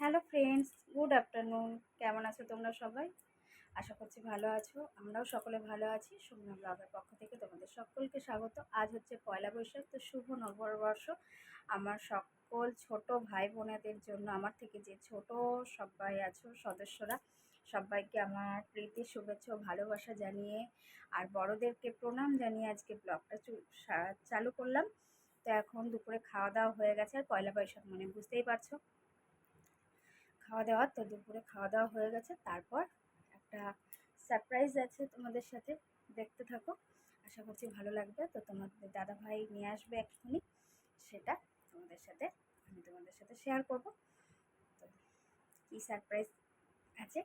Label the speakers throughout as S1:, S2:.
S1: Hello friends good afternoon কেমন আছো তোমরা সবাই? আশা করছি ভালো আছো। আমরাও সকলে ভালো আছি। সুমনা ব্লগের পক্ষ থেকে তোমাদের সকলকে স্বাগত। আজ হচ্ছে পয়লা বৈশাখ, তো শুভ নববর্ষ। আমার সকল ছোট ভাই বোনেদের জন্য, আমার থেকে যে ছোট সবাই আছো, সদস্যরা, সবাইকে আমার প্রীতি, শুভেচ্ছা ভালোবাসা জানিয়ে আর বড়দেরকে প্রণাম জানিয়ে আজকে ব্লগটা চালু করলাম। তো এখন দুপুরে খাওয়া দাওয়া হয়ে গেছে আর পয়লা বৈশাখ মানে বুঝতেই পারছ। খাওয়া দাওয়া তো দুপুরে খাওয়া দাওয়া হয়ে গেছে। তারপর একটা সারপ্রাইজ আছে তোমাদের সাথে, দেখতে থাকো। আশা করছি ভালো লাগবে। তো তোমাদের দাদাভাই নিয়ে আসবে এক্ষুনি। সেটা তোমাদের সাথে, আমি তোমাদের সাথে শেয়ার করব। তো কী সারপ্রাইজ আছে,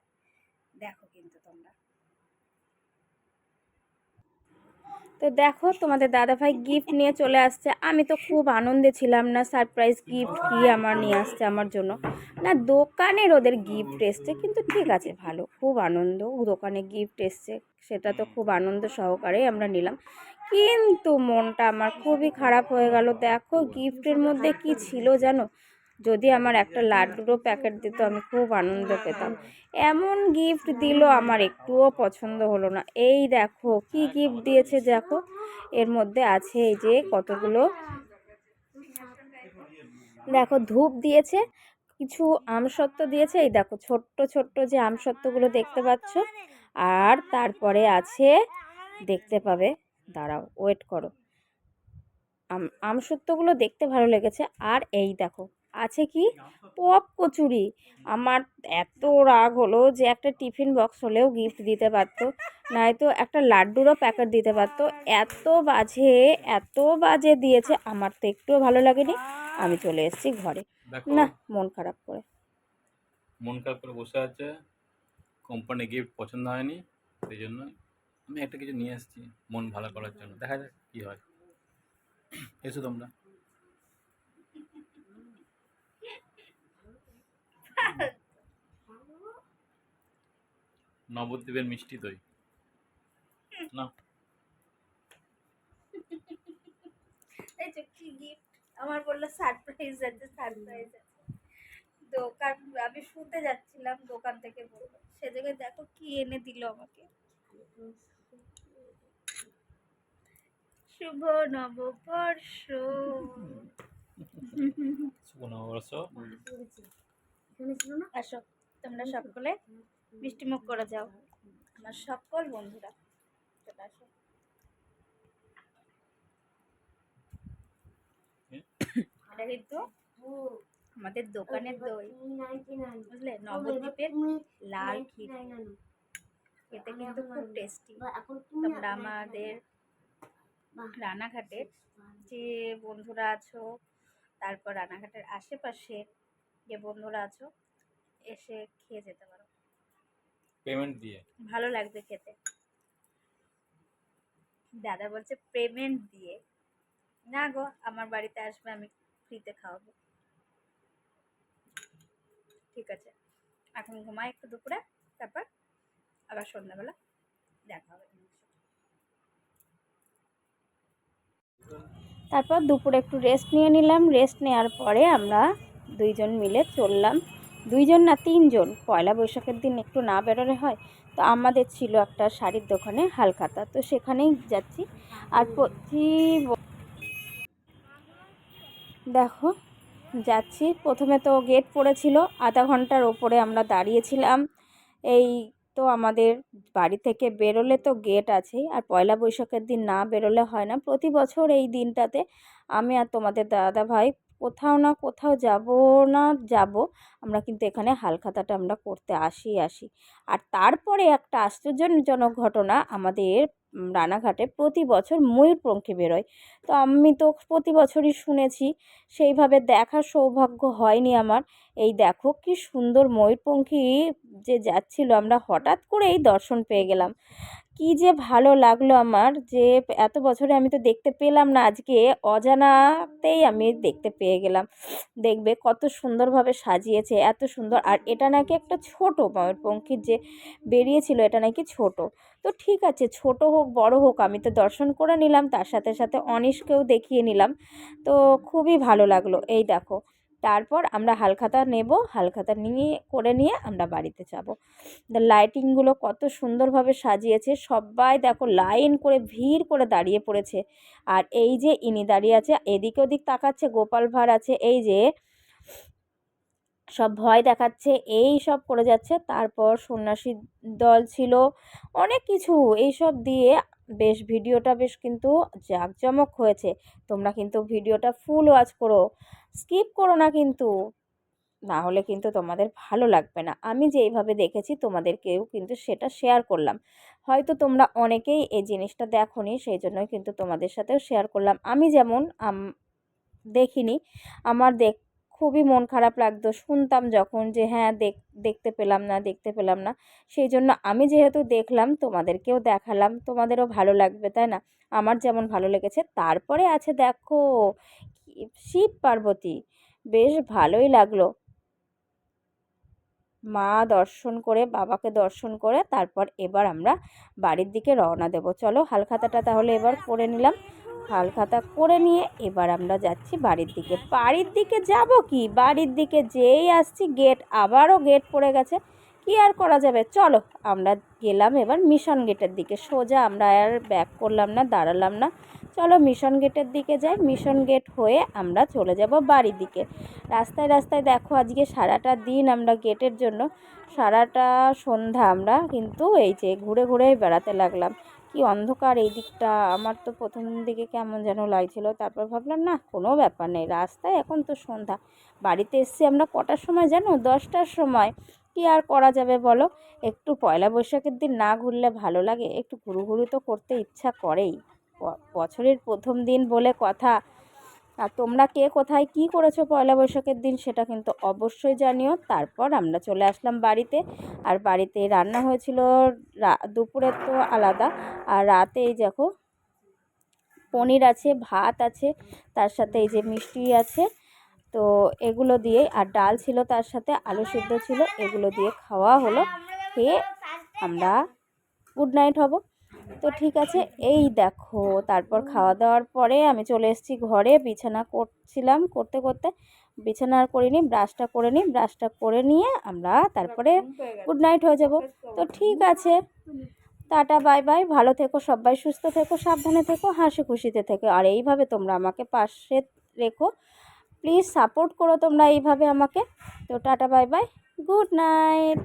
S1: দেখো কিন্তু তোমরা। তো দেখো তোমাদের দাদাভাই গিফট নিয়ে চলে আসছে। আমি তো খুব আনন্দে ছিলাম না সারপ্রাইজ গিফট কি আমার নিয়ে আসছে আমার জন্য। না, দোকানের ওদের গিফট এসছে, কিন্তু ঠিক আছে, ভালো, খুব আনন্দ। দোকানে গিফট এসছে, সেটা তো খুব আনন্দ সহকারে আমরা নিলাম। কিন্তু মনটা আমার খুবই খারাপ হয়ে গেল। দেখো গিফটের মধ্যে কি ছিল জানো? যদি আমার একটা লাড্ডুরও প্যাকেট দিত, আমি খুব আনন্দ পেতাম। এমন গিফট দিল আমার, একটুও পছন্দ হলো না। এই দেখো, কি গিফট দিয়েছে দেখো। এর মধ্যে আছে এই যে কতগুলো। দেখো, ধূপ দিয়েছে, কিছু আমসত্ত্ব দিয়েছে। এই দেখো, ছোট্ট ছোট্ট যে আমসত্ত্বগুলো দেখতে পাচ্ছ। আর তারপরে আছে, দেখতে পাবে। দাঁড়াও ওয়েট করো। আম, আমসত্ত্বগুলো দেখতে ভালো লেগেছে। আর এই দেখো আছে কি? পপ কচুরি। আমার এত রাগ হলো যে একটা টিফিন বক্স হলেও গিফট দিতে পারতো নয়তো একটা লাড্ডুরও প্যাকেট দিতে পারতো। এত বাজে এত বাজে দিয়েছে আমার তো একটুও ভালো লাগেনি। আমি চলে এসেছি ঘরে। না মন খারাপ করে।
S2: মন খারাপ করে বসে আছে। কোম্পানি গিফট পছন্দ হয়নি সেই জন্য আমি একটা কিছু নিয়ে এসেছি মন ভালো করার জন্য। দেখা যাক কী হয়। এসো তোমরা। নবদ্বীপের মিষ্টি দই। না?
S1: কি গিফট আমার বলল সারপ্রাইজ আছে সারপ্রাইজ আছে। দোকান আমি শুতে যাচ্ছিলাম দোকান থেকে বলল। সে জায়গায় দেখো কি এনে দিল আমাকে। শুভ নববর্ষ।
S2: শুভ নববর্ষ।
S1: আসো তোমরা সকলে। মিষ্টিমুখ করে যাও। আমার সকল বন্ধুরা চলে আসো। এটা কিন্তু আমাদের দোকানের দই বুঝলে? নবদ্বীপের লাল ক্ষীর। খেতে কিন্তু খুব টেস্টি তোমরা আমাদের রানাঘাটের যে বন্ধুরা আছো তারপর রানাঘাটের আশেপাশে যে বন্ধুরা আছো এসে খেয়ে যেতে পারো।
S2: পেমেন্ট দিয়ে।
S1: ভালো লাগবে খেতে। দাদা বলছে পেমেন্ট দিয়ে। না গো, আমার বাড়িতে আসবে, আমি ফ্রিতে খাওয়াবো। ঠিক আছে। এখন ঘুমাই একটু দুপুরে, তারপর আবার সন্ধ্যাবেলা দেখা হবে। তারপর দুপুরে একটু রেস্ট নিয়ে নিলাম। রেস্ট নেওয়ার পরে আমরা দুইজন মিলে চললাম। দুইজন না তিনজন? পয়লা বৈশাখের দিন একটু না বেরোলে হয়? তো আমাদের ছিল একটা শাড়ির দোকানে হালখাতা, তো সেখানেই যাচ্ছি। আর প্রতি দেখো, যাচ্ছি। প্রথমে তো গেট পড়েছিল, আধা ঘণ্টার ওপরে আমরা দাঁড়িয়েছিলাম। এই তো আমাদের বাড়ি থেকে বেরোলে তো গেট আছেই, আর পয়লা বৈশাখের দিন না বেরোলে হয় না। প্রতি বছর এই দিনটাতে আমি আর তোমাদের দাদা ভাই কোথাও না কোথাও যাব না যাব, আমরা কিন্তু এখানে হালখাতাটা আমরা করতে আসি আসি। আর তারপরে একটা আশ্চর্যজনক ঘটনা, আমাদের রানাঘাটে প্রতি বছর ময়ূরপঙ্খী বেরোয়। তো আমি তো প্রতি বছরই শুনেছি, সেইভাবে দেখার সৌভাগ্য হয়নি আমার। এই দেখো কি সুন্দর ময়ূরপঙ্খী যে যাচ্ছিল, আমরা হঠাৎ করেই দর্শন পেয়ে গেলাম। কি যে ভালো লাগল আমার যে এত বছরে আমি তো দেখতে পেলাম না, আজকে অজানাতেই আমি দেখতে পেয়ে গেলাম। দেখবে কত সুন্দরভাবে সাজিয়েছে, এত সুন্দর। আর এটা নাকি একটা ছোট ময়ূরপঙ্খীর যে বেরিয়েছিল, এটা নাকি ছোট। তো ঠিক আছে, ছোট হোক, বড় হোক, আমি তো দর্শন করে নিলাম, তার সাথে সাথে অনিশকেও দেখিয়ে নিলাম। তো খুবই ভালো লাগল। এই দেখো তারপর আমরা হালখাতা নেব, হালখাতা নিয়ে, করে নিয়ে আমরা বাড়িতে যাব। লাইটিংগুলো কত সুন্দরভাবে সাজিয়েছে। সবাই দেখো লাইন করে ভিড় করে দাঁড়িয়ে পড়েছে। আর এই যে ইনি দাঁড়িয়ে আছে, এদিক ওদিক তাকাচ্ছে, গোপাল ভাঁড় আছে, এই যে সব ভয় দেখাচ্ছে, এই সব করে যাচ্ছে। তারপর সন্ন্যাসী দল ছিল, অনেক কিছু এই সব দিয়ে বেশ ভিডিওটা বেশ কিন্তু জাঁকজমক হয়েছে। তোমরা কিন্তু ভিডিওটা ফুল ওয়াচ করো। স্কিপ করো না কিন্তু। না হলে কিন্তু তোমাদের ভালো লাগবে না। আমি যেইভাবে দেখেছি, তোমাদেরকেও কিন্তু সেটা শেয়ার করলাম। হয়তো তোমরা অনেকেই এই জিনিসটা দেখোনি সেই জন্যই কিন্তু তোমাদের সাথেও শেয়ার করলাম। আমি যেমন দেখিনি। আমার দেখ খুবই মন খারাপ লাগতো। শুনতাম যখন যে হ্যাঁ দেখ, দেখতে পেলাম না, দেখতে পেলাম না। সেই জন্য আমি যেহেতু দেখলাম, তোমাদেরকেও দেখালাম, তোমাদেরও ভালো লাগবে, তাই না? আমার যেমন ভালো লেগেছে, তারপরে আছে দেখো, শিব পার্বতী, বেশ ভালোই লাগল। মা দর্শন করে, বাবাকে দর্শন করে, তারপর এবার আমরা বাড়ির দিকে রওনা দেব। চলো, হালখাতাটা তাহলে এবার করে নিলাম। হালখাতা করে নিয়ে এবার আমরা যাচ্ছি বাড়ির দিকে। বাড়ির দিকে যাব কি? বাড়ির দিকে যেই আসছি গেট আবারও গেট পড়ে গেছে। কি আর করা যাবে? চলো, আমরা গেলাম এবার মিশন গেটের দিকে। সোজা আমরা আর ব্যাক করলাম না, দাঁড়ালাম না। চলো মিশন গেটের দিকে যাই। মিশন গেট হয়ে আমরা চলে যাব বাড়ির দিকে। রাস্তায় রাস্তায় দেখো আজকে সারাটা দিন আমরা গেটের জন্য, সারাটা সন্ধ্যা আমরা কিন্তু এই যে ঘুরে ঘুরে বেড়াতে লাগলাম। কি অন্ধকার এই দিকটা? আমার তো প্রথম দিকে কেমন যেন লাগছিল। তারপর ভাবলাম, না, কোনো ব্যাপার নেই। রাস্তায় এখন তো সন্ধ্যা। বাড়িতে এসছি আমরা কটার সময় জানো? দশটার সময়। কি আর করা যাবে বলো? একটু পয়লা বৈশাখের দিন না ঘুরলে ভালো লাগে। একটু ঘুরু ঘুরু তো করতে ইচ্ছা করেই। বছরের প্রথম দিন বলে কথা। আর তোমরা কে কোথায় কি করেছ পয়লা বৈশাখের দিন সেটা কিন্তু অবশ্যই জানিও। তারপর আমরা চলে আসলাম বাড়িতে। আর বাড়িতে রান্না হয়েছিল দুপুরের তো আলাদা। আর রাতে এই দেখো পনির আছে, ভাত আছে, তার সাথে এই যে মিষ্টি আছে। তো এগুলো দিয়ে, আর ডাল ছিল তার সাথে, আলু সিদ্ধ ছিল, এগুলো দিয়ে খাওয়া হলো। খেয়ে আমরা গুড নাইট হব। তো ঠিক আছে, এই দেখো, তারপর খাওয়া দাওয়ার পরে আমি চলে এসেছি ঘরে, বিছানা করছিলাম করতে করতে, বিছানা আর করিনি, ব্রাশটা করে নিই ব্রাশটা করে নিয়ে আমরা তারপরে গুড নাইট হয়ে যাব। তো ঠিক আছে, টাটা বাই বাই ভালো থেকো, সবাই সুস্থ থেকো, সাবধানে থেকো, হাসি খুশিতে থেকো, আর এইভাবে তোমরা আমাকে পাশে রেখো প্লিজ সাপোর্ট করো তোমরা এইভাবে আমাকে। তো tata bye bye good night